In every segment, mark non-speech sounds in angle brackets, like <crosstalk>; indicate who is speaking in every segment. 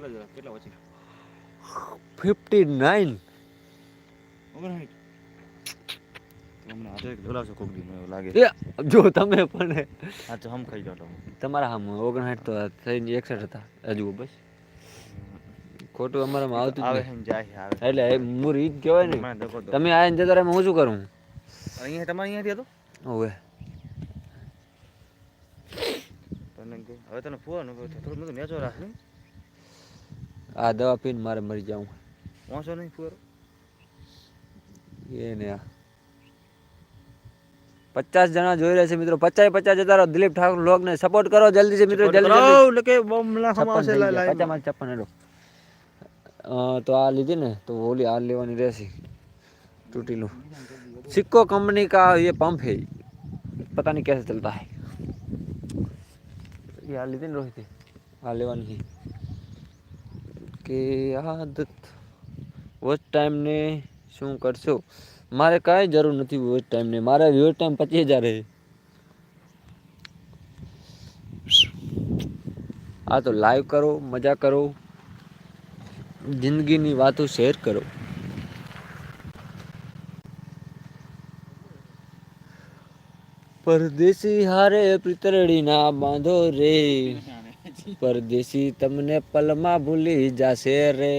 Speaker 1: કેટલા જરા કેટલા વચ્ચે? Fifty nine.
Speaker 2: જો તમે પણ
Speaker 1: હા તો હમ ખાઈ જાઓ
Speaker 2: તમારા આમ ઓગણસાઠ તો થઈને એકસઠ હતા હજુ બસ. ખોટું અમારામાં આવતું
Speaker 1: આવે
Speaker 2: એટલે મૂર ઈ જ કહેવાય ને. તમે આવીને જતા રહે હું શું કરું?
Speaker 1: અહીંયા તમારે અહીંયાથી હતો
Speaker 2: હવે
Speaker 1: હવે તને ફોન થોડું બધું રાખ ને
Speaker 2: આ દવા પીને મારે મરી જાઉં
Speaker 1: વાંચો નહીં ફુવારો.
Speaker 2: એને પચાસ જણા જોઈ રહ્યા છે મિત્રો. પચાસ પચાસ જતા દિલીપ ઠાકોર લોગ ને સપોર્ટ કરો. જલ્દી છે મિત્રો જલ્દી
Speaker 1: કે બોમ્બ નાખવામાં આવશે
Speaker 2: લાઈન છપ્પન હેડો. તો આ લીધી ને તો ઓલી આ લેવાની રહેશે. તૂટી તૂટીલું. સિક્કો કંપની કા ये पंप है पता नहीं कैसे चलता है ये લીધી ને રોહિત. आ લેવાની है કે આદત વોચ ટાઈમને શું કરશો? મારે કાંઈ જરૂર નથી વોચ ટાઈમને મારે વ્યુઅર ટાઈમ પચીસ હજાર છે. આ તો લાઈવ કરો, મજા કરો. જિંદગીની વાતો શેર કરો. પરદેશી હારે પિતરડી ના બાંધો રે. પરદેશી તમને પલમાં ભૂલી જાશે રે.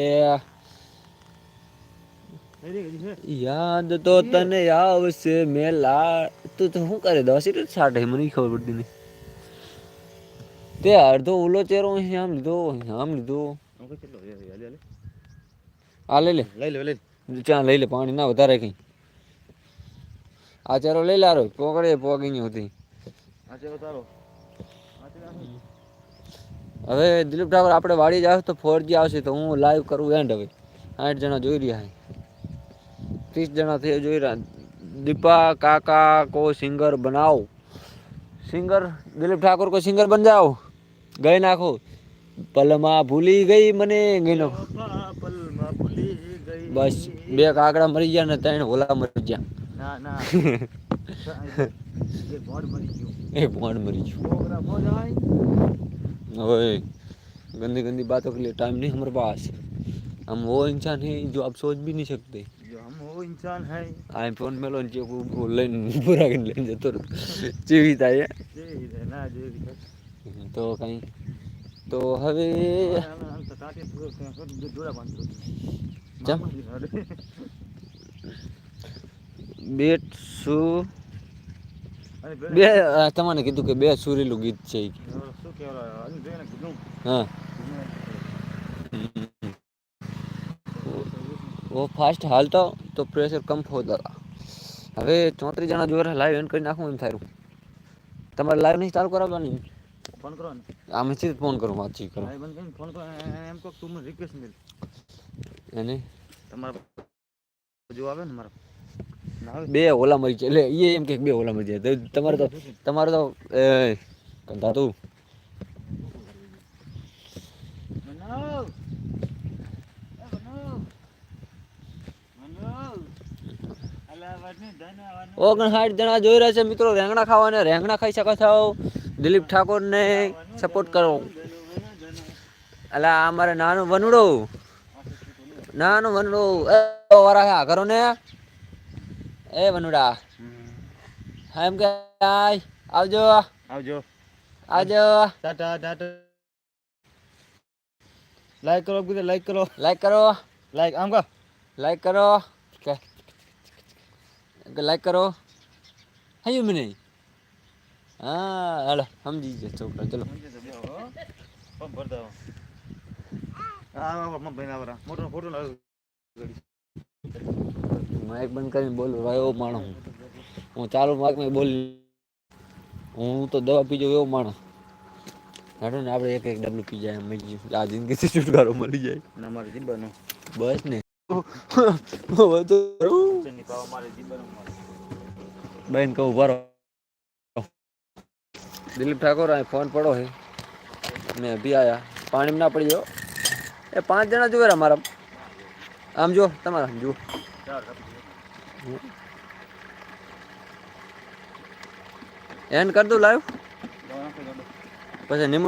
Speaker 2: યાદ તો તને આવશે મેલા. તું તો શું કરે? દવા સીટ છાટે મને ખબર પડતી નહીં. તે અડધો ઉલો ચેરો અહીં આમ લીધો અહીં આમ લીધો. આ લઈ લે.
Speaker 1: લઈ લે લઈ
Speaker 2: ચા લઈ લે પાણી ના વધારે કઈ. આ ચારો લઈ લારો પોકડે પોગી હોતી.
Speaker 1: આ ચેરો તારો.
Speaker 2: હવે દિલીપ ઠાકોર આપણે વાડી જાવ તો ફોર જી આવશે તો હું લાઈવ કરું એન્ડ હવે. આઠ જણા જોઈ રહ્યા છે. ત્રીસ જણા થઈ જોઈ રહ્યા. દીપા કાકા કો સિંગર બનાવો. સિંગર દિલીપ ઠાકોર કો સિંગર બન જાઓ ગઈ નાખો. પલમાં ભૂલી ગઈ મને ગઈ નાખો બસ બે કાકડા મરી ગયા ને ત્રણ ઓલા મરી ગયા.
Speaker 1: ના ના. <laughs> એ બોર્ડ મરી ગયું.
Speaker 2: એ ભોંડ મરી ગયું. ओए गंदी गंदी बातों के लिए टाइम नहीं हमारे पास हम वो इंसान हैं जो आप सोच भी नहीं सकते
Speaker 1: જો હમ वो इंसान है
Speaker 2: આઈફોન મેલો ને જે લઈને પૂરા કરીને લઈને જતો રહ્યો જેવી થાય
Speaker 1: જે રીતે ના જેવી રીતે.
Speaker 2: હે. તો કઈ તો હવે
Speaker 1: આમ આમ તો કાંઠે થોડું ત્યાં થોડું દોરા બાંધતો હતો.
Speaker 2: ચમ?
Speaker 1: મામાજી હારે.
Speaker 2: બેટ શું
Speaker 1: અને પેલા
Speaker 2: બે આ તમારે કીધું કે બે સુરીલું ગીત છે વો ફાસ્ટ હાલતા તો પ્રેશર કમ હોતા હવે ચોત્રીસ જણા જોઈ લાઈવ એન્ડ કરી નાખું એમ થાય તમારે લાઈવ નહીં ચાલુ કરાવવાની
Speaker 1: ફોન કરો ને
Speaker 2: આમે સીધું ફોન કરો વાતચીત કરો
Speaker 1: લાઈવ બંધ કરીને ફોન કરો એમ કહો તું મને રિક્વેસ્ટ મિલ
Speaker 2: એને
Speaker 1: તમારા જો આવે ને મારા
Speaker 2: બે ઓલા મરી છે એટલે એ એમ કે બે ઓલા મળી જાય તમારે તો તમારે તો એ કંતા તું ઓગણસાઠ જણા જોઈ રહ્યા છે મિત્રો રેંગણા ખાવાને રેંગણા ખાઈ શકો છો. દિલીપ ઠાકોરને સપોર્ટ કરો. એટલે આ મારે નાનું વનડો. નાનું વનડો. એ વારા કરો ને એ વનુડા. એમ કે આવજો.
Speaker 1: આવજો.
Speaker 2: આવજો.
Speaker 1: Tata tata. લાઈક કરો લાઈક કરો.
Speaker 2: લાઈક કરો.
Speaker 1: લાઈક આમ કા
Speaker 2: લાઈક કરો. લાઈક કરો. હૈયું મને હા હાલો સમજી જાય છોકરા ચલો. માઇક બંધ કરીને બોલું એવો માણસ હું. હું ચાલુ માઇકમાં બોલી હું તો દવા પીજો એવો માણસ. હાડો ને આપણે એક એક ડબલું પી જાય મળી આ જિંદગીથી છુટકારો મળી જાય.
Speaker 1: ના મારી જીબાનો.
Speaker 2: બસ ને. <laughs> બેન કહું ભરો. દિલીપ ઠાકોર અહીં ફોન પડો હે. મેં અભી આયા. પાણી ના પડી ગયો. એ પાંચ જણા જોવે મારા. આમ જો તમારા જુઓ. એન્ડ કર દઉં લાઈવ પછી નિમ